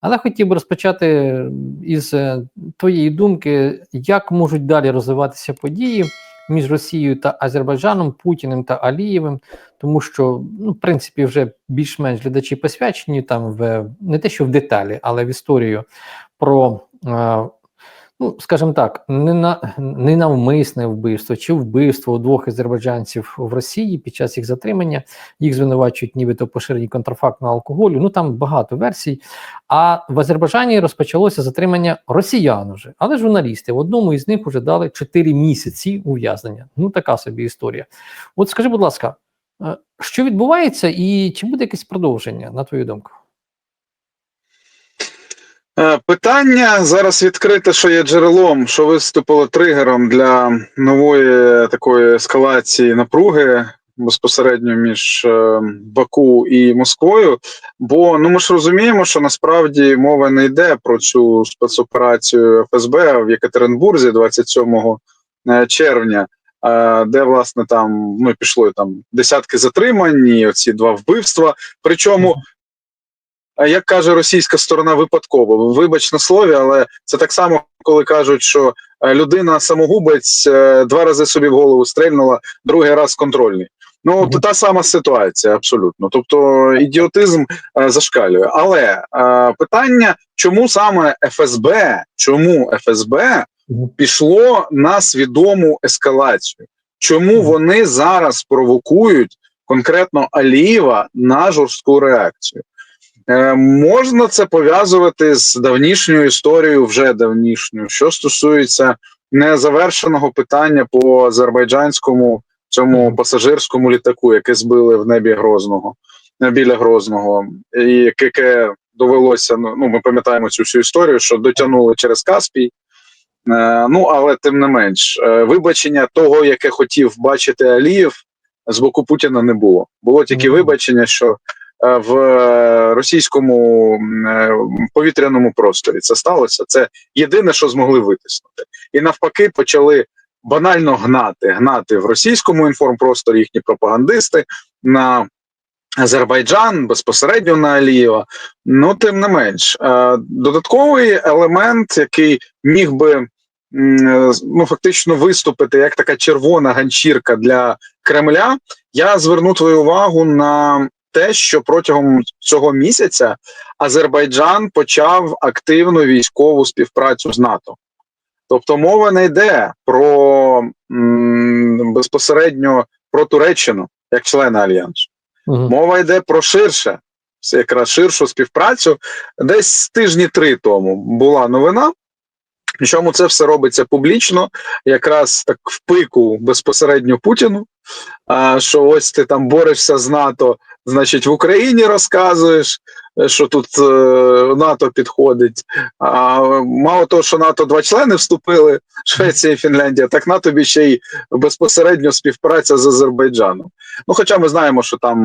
Але хотів би розпочати із е, твоєї думки, як можуть далі розвиватися події між Росією та Азербайджаном, Путіним та Алієвим, тому що, ну, в принципі, вже більш-менш глядачі посвячені там в не те, що в деталі, але в історію про. е, Ну, скажімо так, не на ненавмисне вбивство чи вбивство двох азербайджанців в Росії під час їх затримання. Їх звинувачують, нібито поширенні контрафактного алкоголю. Ну там багато версій. А в Азербайджані розпочалося затримання росіян уже, але журналісти в одному із них вже дали 4 місяці ув'язнення. Ну така собі історія. От скажи, будь ласка, е, що відбувається, і чи буде якесь продовження, на твою думку? Е, Питання зараз відкрите, що є джерелом, що виступило тригером для нової такої ескалації напруги безпосередньо між е, Баку і Москвою. Бо ну ми ж розуміємо, що насправді мова не йде про цю спецоперацію ФСБ в Єкатеринбурзі 27 е, червня. Де власне там ну пішло там десятки затримань, і оці два вбивства. Причому як каже російська сторона, випадково. Вибач на слові, але це так само, коли кажуть, що е, людина самогубець е, два рази собі в голову стрельнула, другий раз контрольний. Ну то та сама ситуація, абсолютно. Тобто ідіотизм е, зашкалює. Але е, питання, чому саме ФСБ, чому ФСБ пішло на свідому ескалацію? Чому вони зараз провокують конкретно Алієва на жорстку реакцію? Е, можна це пов'язувати з давнішньою історією, вже давнішньою, що стосується незавершеного питання по азербайджанському цьому пасажирському літаку, яке збили в небі Грозного е, біля Грозного, і яке- довелося. Ну ну, ми пам'ятаємо цю всю історію, що дотягнули через Каспій. Е, ну але тим не менш, вибачення того, яке хотів бачити Алієв, з боку Путіна не було. Було тільки вибачення, що в е, російському е, повітряному просторі це сталося. Це єдине, що змогли витиснути, і навпаки, почали банально гнати, гнати в російському інформпросторі їхні пропагандисти на Азербайджан безпосередньо на Алієва. Ну тим не менш, е, додатковий елемент, який міг би ну фактично виступити як така червона ганчірка для Кремля. Я зверну твою увагу на те, що протягом цього місяця Азербайджан почав активну військову співпрацю з НАТО. Тобто мова не йде про м, безпосередньо про Туреччину як члена альянсу. Мгм. Мова йде про ширше, якраз ширшу співпрацю. Десь тижні три тому була новина. Причому це все робиться публічно, якраз так в пику безпосередньо Путіну. А, що ось ти там борешся з НАТО, значить, в Україні розказуєш, е, що тут е, НАТО підходить. А мало того, що НАТО два члени вступили, Швеція і Фінляндія, так на тобі ще й безпосередньо співпраця з Азербайджаном. Ну, хоча ми знаємо, що там,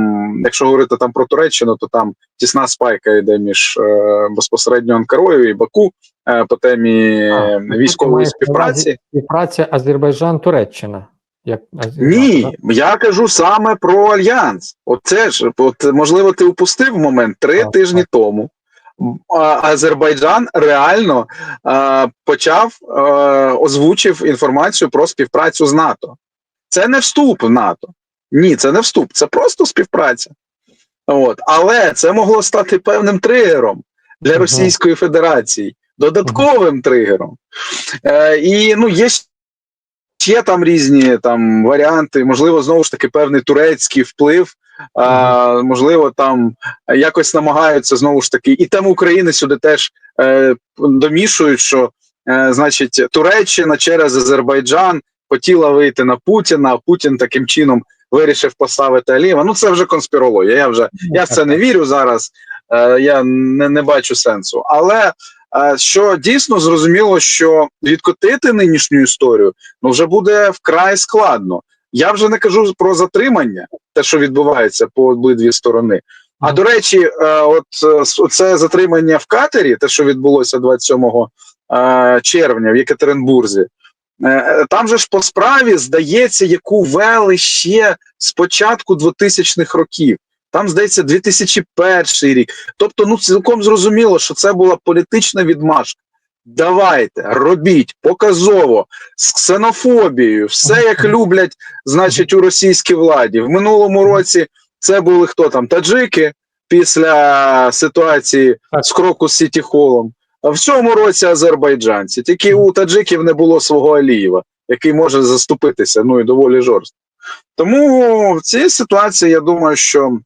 якщо говорити там про Туреччину, то там тісна спайка йде між е, безпосередньо Анкарою і Баку е, по темі А, військової співпраці. Співпраця Азербайджан-Туреччина. Як Ні, я кажу саме про альянс. Оце ж, от можливо, ти упустив момент три Так, тижні так. тому. Азербайджан реально а, почав а, озвучив інформацію про співпрацю з НАТО. Це не вступ в НАТО. Ні, це не вступ, це просто співпраця. От. Але це могло стати певним тригером для. Російської Федерації, додатковим тригером. Е, і ну, є ще там різні там варіанти, можливо, знову ж таки певний турецький вплив. А, можливо, там якось намагаються знову ж таки, і тему України сюди теж е, домішують, що е, значить Туреччина через Азербайджан хотіла вийти на Путіна, а Путін таким чином вирішив поставити Алієва. Ну це вже конспірологія. Я вже я в це не вірю зараз. Е, я не, не бачу сенсу. Але що дійсно зрозуміло, що відкотити нинішню історію ну вже буде вкрай складно. Я вже не кажу про затримання, те, що відбувається по обидві сторони. А до речі, е, от е, це затримання в катері, те, що відбулося 27 е, червня в Єкатеринбурзі. Е, Там же ж по справі здається, яку вели ще з початку 2000-х років. Там, здається, 2001 рік. Тобто, ну цілком зрозуміло, що це була політична відмашка. Давайте, робіть показово з ксенофобією, все як люблять, значить, у російській владі. В минулому році це були хто там? Таджики після ситуації з кроку з Сіті Холом. А в цьому році азербайджанці. Тільки у таджиків не було свого Алієва, який може заступитися, ну і доволі жорстко. Тому в цій ситуації я думаю, що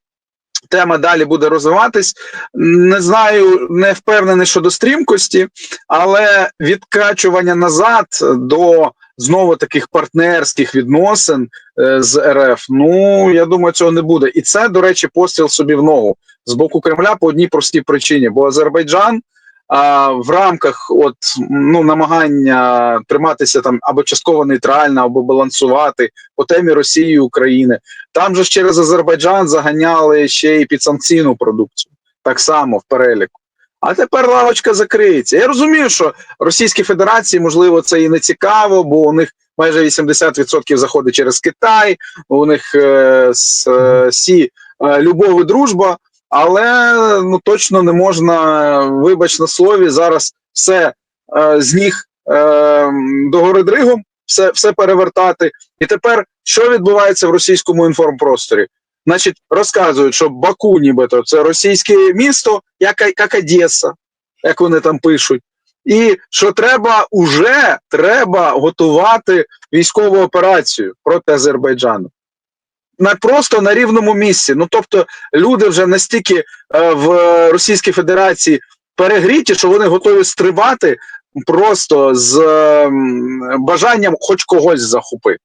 тема далі буде розвиватись. Не знаю, не впевнений щодо стрімкості, але відкачування назад до знову таких партнерських відносин е, з РФ. Ну я думаю, цього не буде. І це, до речі, постріл собі в ногу з боку Кремля по одній простій причині, бо Азербайджан. А в рамках от ну намагання триматися там або частково нейтрально, або балансувати по темі Росії і України. Там же ж через Азербайджан заганяли ще й підсанкційну продукцію, так само в переліку. А тепер лавочка закриється. Я розумію, що Російській Федерації можливо це і не цікаво, бо у них майже 80% заходить через Китай, у них е, з е, е, любов і дружба. Але ну точно не можна, вибач на слові, зараз все е, з ніг е, до гори дригом, все, все перевертати. І тепер що відбувається в російському інформпросторі? Значить, розказують, що Баку, нібито це російське місто, як, як Одеса, як вони там пишуть. І що треба уже треба готувати військову операцію проти Азербайджану на просто на рівному місці. Ну тобто, люди вже настільки е, в Російській Федерації перегріті, що вони готові стрибати просто з е, бажанням хоч когось захопити.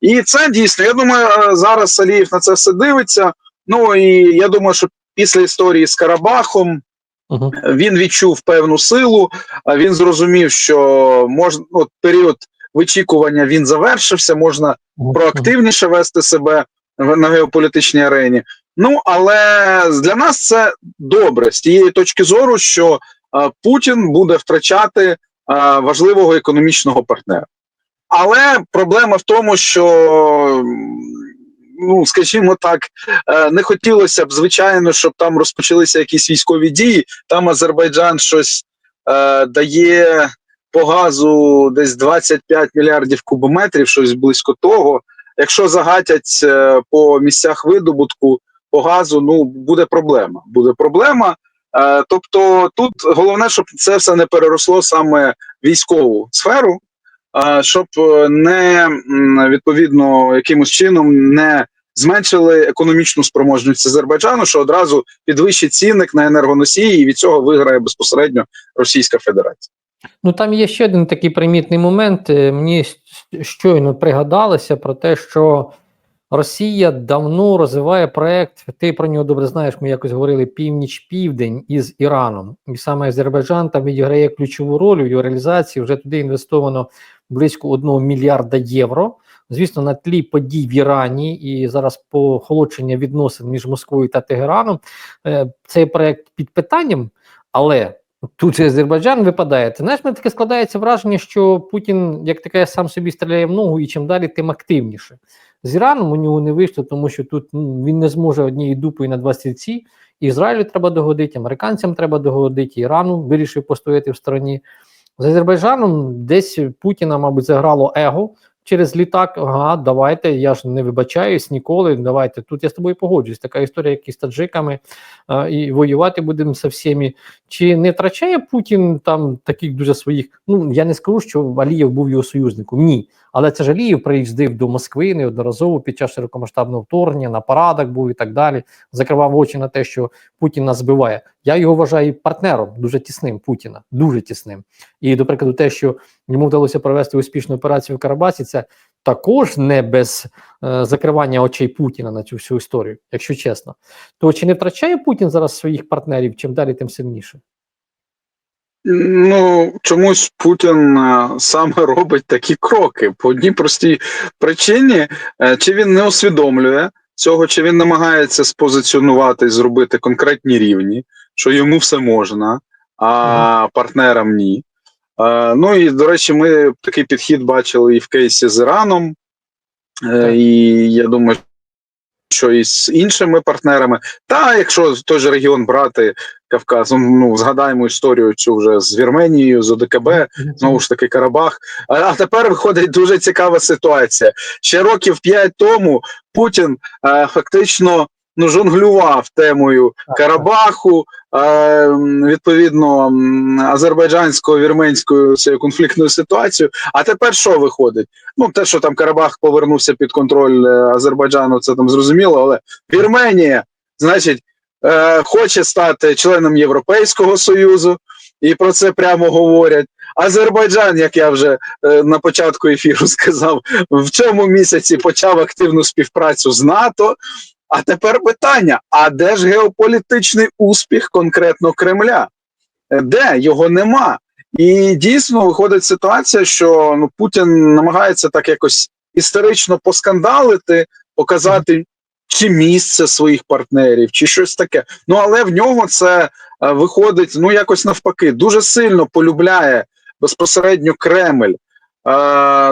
І це дійсно. Я думаю, е, зараз Алієв на це все дивиться. Ну і я думаю, що після історії з Карабахом Угу. він відчув певну силу, він зрозумів, що можна ну, період вичікування він завершився, можна проактивніше вести себе на геополітичній арені. Ну але для нас це добре з тієї точки зору, що е, Путін буде втрачати е, важливого економічного партнера. Але проблема в тому, що ну скажімо так, е, не хотілося б, звичайно, щоб там розпочалися якісь військові дії. Там Азербайджан щось е, дає по газу десь 25 мільярдів кубометрів, щось близько того. Якщо загатять е, по місцях видобутку по газу, ну буде проблема. Буде проблема. Е, тобто, тут головне, щоб це все не переросло саме військову сферу, е, щоб не відповідно якимось чином не зменшили економічну спроможність Азербайджану, що одразу підвищить цінник на енергоносії, і від цього виграє безпосередньо Російська Федерація. Ну там є ще один такий примітний момент. Е, Мені щойно пригадалося про те, що Росія давно розвиває проект. Ти про нього добре знаєш. Ми якось говорили північ-південь із Іраном. І саме Азербайджан там відіграє ключову роль у його реалізації. Вже туди інвестовано близько 1 мільярда євро. Звісно, на тлі подій в Ірані і зараз похолодшення відносин між Москвою та Тегераном. е, Цей проект під питанням, але Тут же Азербайджан випадає. Ти знаєш, мене таке складається враження, що Путін, як таке, сам собі стріляє в ногу, і чим далі, тим активніше. З Іраном у нього не вийшло, тому що тут ну, він не зможе однією дупою на два стільці. Ізраїлю треба догодити, американцям треба догодити, Ірану вирішив постояти в стороні. З Азербайджаном десь Путіна, мабуть, заграло его через літак. Ага, давайте, я ж не вибачаюсь ніколи. Давайте. Тут я з тобою погоджуюсь. Така історія, як і з таджиками, а, і воювати будемо со всіми. Чи не втрачає Путін там таких дуже своїх? Ну я не скажу, що Алієв був його союзником. Ні. Але це ж Алієв приїздив до Москви неодноразово під час широкомасштабного вторгнення, на парадах був і так далі. Закривав очі на те, що Путін нас збиває. Я його вважаю партнером дуже тісним Путіна, дуже тісним. І, до прикладу, те, що йому вдалося провести успішну операцію в Карабасі, це також не без е, закривання очей Путіна на цю всю історію, якщо чесно. То чи не втрачає Путін зараз своїх партнерів? Чим далі, тим сильніше? Ну чомусь Путін е, саме робить такі кроки по одній простій причині, е, чи він не усвідомлює цього, чи він намагається спозиціонувати і зробити конкретні рівні, що йому все можна, а партнерам ні. Е, Ну і до речі, ми такий підхід бачили і в кейсі з Іраном. І я думаю, що і з іншими партнерами. Та якщо той же регіон брати Кавказ, ну згадаємо історію цю вже з Вірменією, з ОДКБ, знову ж таки Карабах. А, а тепер виходить дуже цікава ситуація. Ще років п'ять тому Путін е, фактично ну жонглював темою Карабаху, е, відповідно азербайджансько-вірменською конфліктною ситуацією. А тепер що виходить? Ну, те, що там Карабах повернувся під контроль е, Азербайджану, це там зрозуміло, але Вірменія, значить, е, хоче стати членом Європейського Союзу, і про це прямо говорять. Азербайджан, як я вже е, на початку ефіру сказав, в цьому місяці почав активну співпрацю з НАТО. А тепер питання: а де ж геополітичний успіх конкретно Кремля? Е, Де його нема? І дійсно виходить ситуація, що ну Путін намагається так якось історично поскандалити, показати чи місце своїх партнерів, чи щось таке. Ну але в нього це е, виходить ну якось навпаки, дуже сильно полюбляє безпосередньо Кремль е,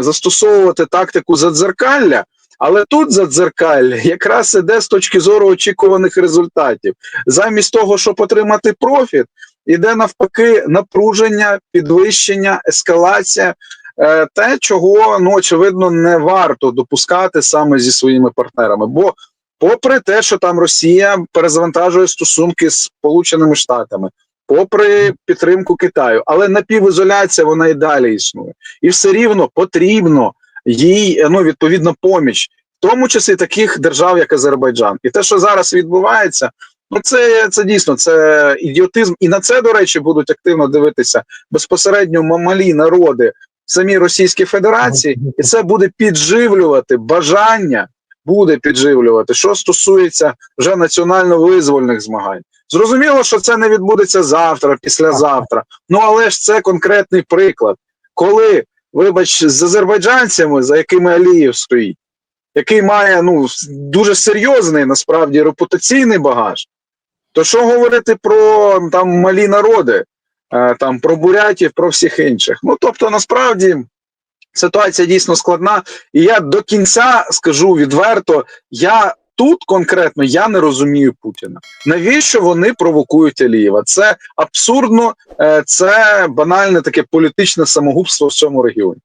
застосовувати тактику задзеркалля. Але тут задзеркалля якраз іде з точки зору очікуваних результатів. Замість того, щоб отримати профіт, іде навпаки напруження, підвищення, ескалація. Е, те, чого ну очевидно не варто допускати саме зі своїми партнерами. Бо, попри те, що там Росія перезавантажує стосунки з Сполученими Штатами, попри підтримку Китаю, але напівізоляція вона і далі існує, і все рівно потрібно їй ну відповідно поміч, в тому числі таких держав, як Азербайджан, і те, що зараз відбувається. Ну, це це дійсно це ідіотизм, і на це, до речі, будуть активно дивитися безпосередньо малі народи в самій Російській Федерації, і це буде підживлювати бажання, буде підживлювати, що стосується вже національно-визвольних змагань. Зрозуміло, що це не відбудеться завтра, післязавтра. Ну але ж це конкретний приклад, коли, вибач, з азербайджанцями, за якими Алієв стоїть, який має ну дуже серйозний насправді репутаційний багаж. То що говорити про там малі народи, е, там про бурятів, про всіх інших? Ну тобто, насправді ситуація дійсно складна, і я до кінця скажу відверто: я тут конкретно я не розумію Путіна. Навіщо вони провокують Алієва? Це абсурдно, е, це банальне таке політичне самогубство в цьому регіоні.